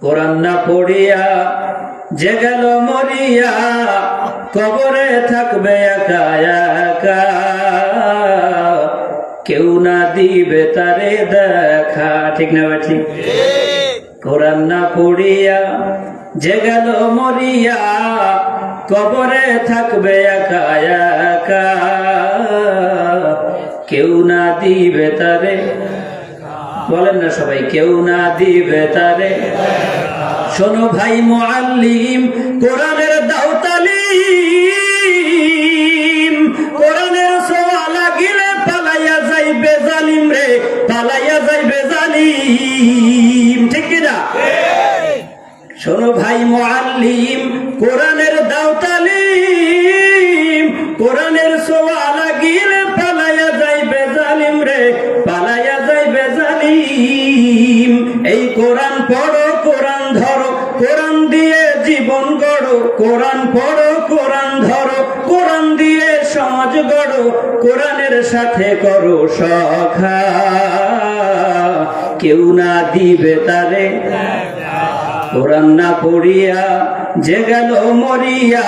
কোরআন না পড়িয়া যে গেল মরিয়া, কবরে থাকবে একা একা। কেউ না দিবে তারে দেখা। ঠিক না ঠিক? কোরআন না পড়িয়া যে গেল মরিয়া, কবরে থাকবে একা একা। কেউ না দিবে তারে বলেন না সবাই, কেউ না দিবে তারে। শোনো ভাই মোয়াল্লিম কোরআনের দাও তালিম কোরআনের সোয়া লাগিলে পালাইয়া যাইবে জালিম রে, পালাইয়া যাইবে জালিম। ঠিক কিনা? শোনো ভাই মোয়াল্লিম কোরআনের এই কোরআন পড়ো, কোরআন ধরো, কোরআন দিয়ে জীবন গড়ো, কোরআন পড়ো, কোরআন ধরো, কোরআন দিয়ে সমাজ গড়ো, কোরআনের সাথে করো সখা। কেউ না দিবে তারে। কোরআন না পড়িয়া যে গেল মরিয়া,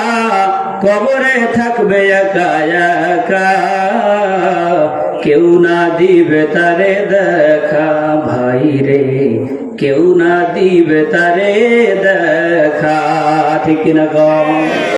কবরে থাকবে একা একা। কেউ না দিবে তারে দেখা, ভাই রে। কেউ না দিবে তারে দেখা। ঠিক না গো?